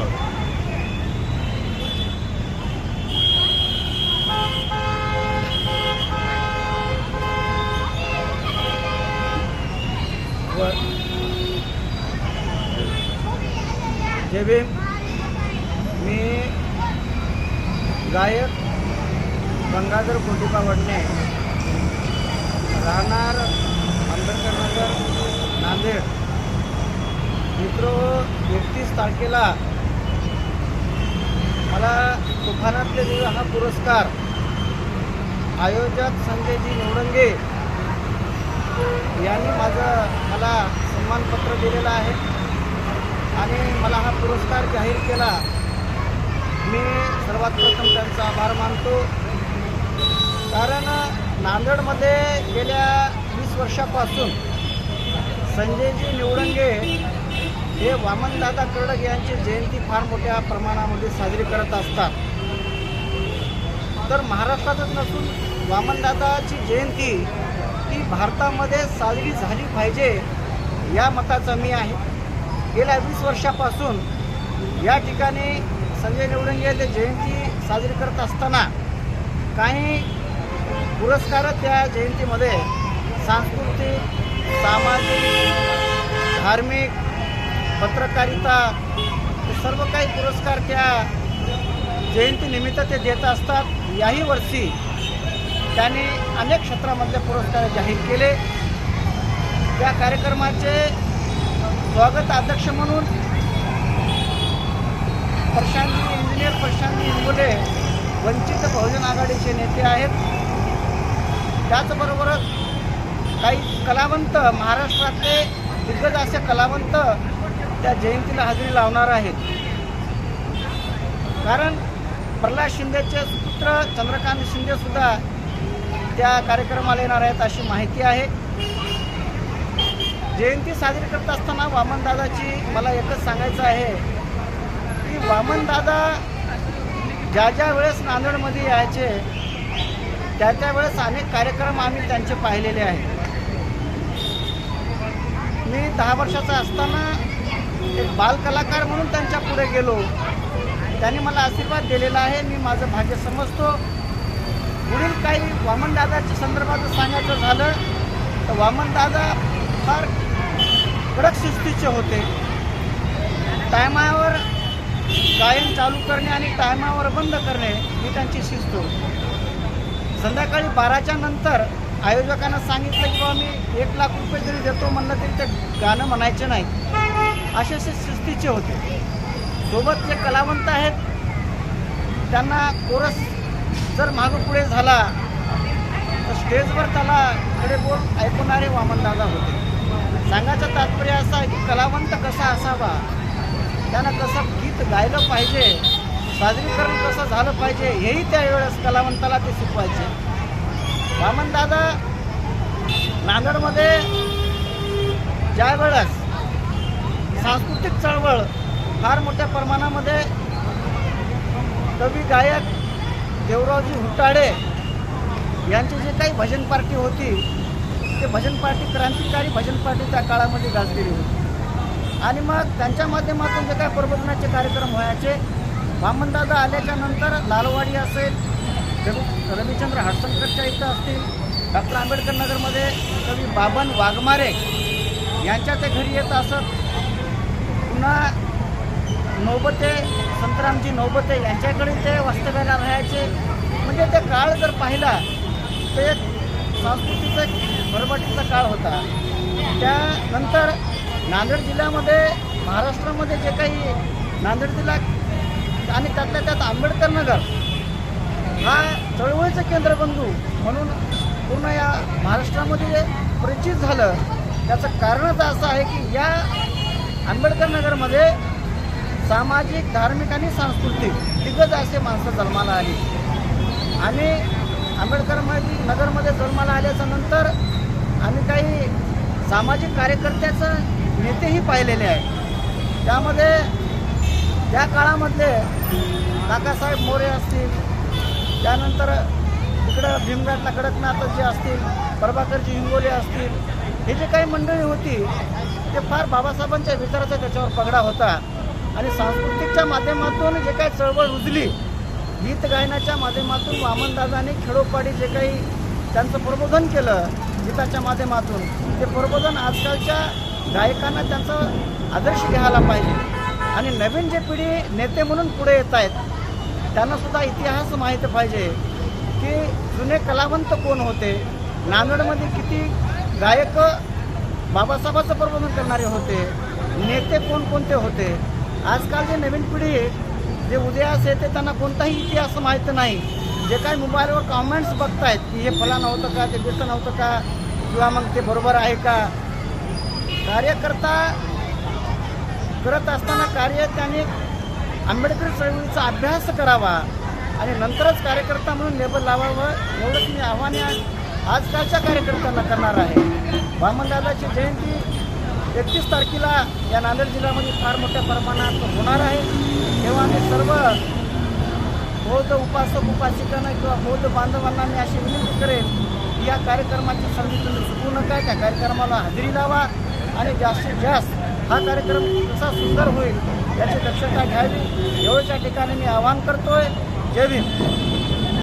धन्यवाद जय भीम मी गायक गंगाधर कोटिपा वडणे राहणार आंबेडकर नगर नांदेड. मित्र एकतीस तारखेला मला तुफानातले दिवे हा पुरस्कार. आयोजक संजयजी निवडंगे यांनी माझं मला सन्मानपत्र दिलेलं आहे आणि मला हा पुरस्कार जाहीर केला. मी सर्वात प्रथम त्यांचा आभार मानतो. कारण नांदेडमध्ये गेल्या वीस वर्षापासून संजयजी निवडंगे हे वामनदादा कर्डक यांची जयंती फार मोठ्या प्रमाणामध्ये साजरी करत असतात. तर महाराष्ट्रातच नसून वामनदादाची जयंती ही भारतामध्ये साजरी झाली पाहिजे या मताचा मी आहे. गेल्या वीस वर्षापासून या ठिकाणी संजय निवडंगे ते जयंती साजरी करत असताना काही पुरस्कार त्या जयंतीमध्ये सांस्कृतिक सामाजिक धार्मिक पत्रकारिता सर्व काही पुरस्कार त्या जयंतीनिमित्त ते देत असतात. याही वर्षी त्यांनी अनेक क्षेत्रामधले पुरस्कार जाहीर केले. त्या कार्यक्रमाचे स्वागत अध्यक्ष म्हणून प्रशांती इंजिनियर प्रशांती इंगुले वंचित बहुजन आघाडीचे नेते आहेत. त्याचबरोबरच काही कलावंत महाराष्ट्रातले दिग्गज असे कलावंत त्या जयंतीला हजेरी लावणार आहेत. कारण प्रल्हाद शिंदेचे सुपुत्र चंद्रकांत शिंदे सुद्धा त्या कार्यक्रमाला येणार आहेत अशी माहिती आहे. जयंती साजरी करत असताना वामनदादाची मला एकच सांगायचं आहे की वामनदादा ज्या ज्या वेळेस नांदेडमध्ये यायचे त्या त्या वेळेस अनेक कार्यक्रम आम्ही त्यांचे पाहिलेले आहेत. मी दहा वर्षाचा असताना एक बालकलाकार म्हणून त्यांच्या पुढे गेलो. त्यांनी मला आशीर्वाद दिलेला आहे. मी माझं भाग्य समजतो. पुढील काही वामनदादाच्या संदर्भात सांगायचं झालं तर वामनदादा फार कडक शिस्तीचे होते. टायमावर गायन चालू करणे आणि टायमावर बंद करणे ही त्यांची शिस्त संध्याकाळी बाराच्या नंतर आयोजकांना सांगितलं की बाबा मी एक लाख रुपये जरी देतो म्हणलं तरी ते गाणं म्हणायचे नाही असे असे शिस्तीचे होते. सोबत जे कलावंत आहेत त्यांना कोरस जर मागं पुढे झाला तर स्टेजवर त्याला कडे बोल ऐकवणारे वामनदादा होते. सांगायचं तात्पर्य असं आहे की कलावंत कसा असावा त्यानं कसं गीत गायलं पाहिजे सादरीकरण कसं झालं पाहिजे हेही त्यावेळेस कलावंताला ते शिकवायचे. वामनदादा नांदेडमध्ये ज्या वेळेस सांस्कृतिक चळवळ फार मोठ्या प्रमाणामध्ये कवी गायक देवरावजी हुटाडे यांची जी काही भजन पार्टी होती ते भजन पार्टी क्रांतिकारी भजन पार्टी त्या काळामध्ये गाजलेली होती. आणि मग त्यांच्या माध्यमातून जे काही प्रबोधनाचे कार्यक्रम व्हायचे वामनदादा आल्याच्यानंतर लालवाडी असेल रवि रविचंद्र हडसंकरच्या इथं असतील डॉक्टर आंबेडकर नगरमध्ये कवी बाबन वाघमारे यांच्या ते घरी येत असत. पुन्हा नौबते संतरामजी नौबते यांच्याकडे ते वास्तव्याला राहायचे म्हणजे ते काळ जर पाहिला तर एक संस्कृतीचा एक काळ होता. त्यानंतर नांदेड जिल्ह्यामध्ये महाराष्ट्रामध्ये जे काही नांदेड जिल्हा आणि त्यातल्या त्यात आंबेडकर नगर हा चळवळीचं केंद्रबिंदू म्हणून पूर्ण या महाराष्ट्रामध्ये परिचित झालं त्याचं कारणच असं आहे की या आंबेडकर नगरमध्ये सामाजिक धार्मिक आणि सांस्कृतिक दिग्गज असे माणसं जन्माला आली. आणि आंबेडकरमध्ये नगरमध्ये जन्माला आल्याच्यानंतर आम्ही काही सामाजिक कार्यकर्त्याचं नेतेही पाहिलेले आहे. त्यामध्ये त्या काळामधले काकासाहेब मोरे असतील त्यानंतर तिकडं भीमघाटला कडकनाथ जे असतील प्रभाकरजी हिंगोले असतील ही जी काही मंडळी होती ते फार बाबासाहेबांच्या विचाराचा त्याच्यावर पगडा होता. आणि सांस्कृतिकच्या माध्यमातून जे काही चळवळ रुजली गीत गायनाच्या माध्यमातून वामनदादाने खेडोपाडी जे काही त्यांचं प्रबोधन केलं गीताच्या माध्यमातून ते प्रबोधन आजकालच्या गायकांना त्यांचा आदर्श घ्यायला पाहिजे. आणि नवीन जे पिढी नेते म्हणून पुढे येत आहेत त्यांनासुद्धा इतिहास माहीत पाहिजे की जुने कलावंत कोण होते नांदेडमध्ये किती गायक बाबासाहेबाचं प्रबोधन करणारे होते. नेते कोणकोणते होते? आजकाल जे नवीन पिढी आहे, जे उदयास येते त्यांना कोणताही इतिहास माहीत नाही. जे काही मोबाईलवर कॉमेंट्स बघतायत की हे फला नव्हतं का ते बेस्ट नव्हतं का किंवा मग ते बरोबर आहे का? कार्यकर्ता करत असताना कार्य त्याने आंबेडकर चळवळीचा अभ्यास करावा आणि नंतरच कार्यकर्ता म्हणून लेबल लावावं एवढंच मी आव्हान आजकालच्या कार्यकर्त्यांना करणार आहे. वामनदादाची जयंती एकतीस तारखेला या नांदेड जिल्ह्यामध्ये फार मोठ्या प्रमाणात होणार आहे. तेव्हा मी सर्व बौद्ध उपासक उपासिकांना किंवा बौद्ध बांधवांना मी अशी विनंती करेन की या कार्यक्रमाची संधी तुम्ही चुकू नका त्या कार्यक्रमाला हजेरी लावा आणि जास्तीत जास्त हा कार्यक्रम कसा सुंदर होईल याची दक्षता घ्यावी. एवढ्याच्या ठिकाणी मी आवाहन करतोय. जय भीम.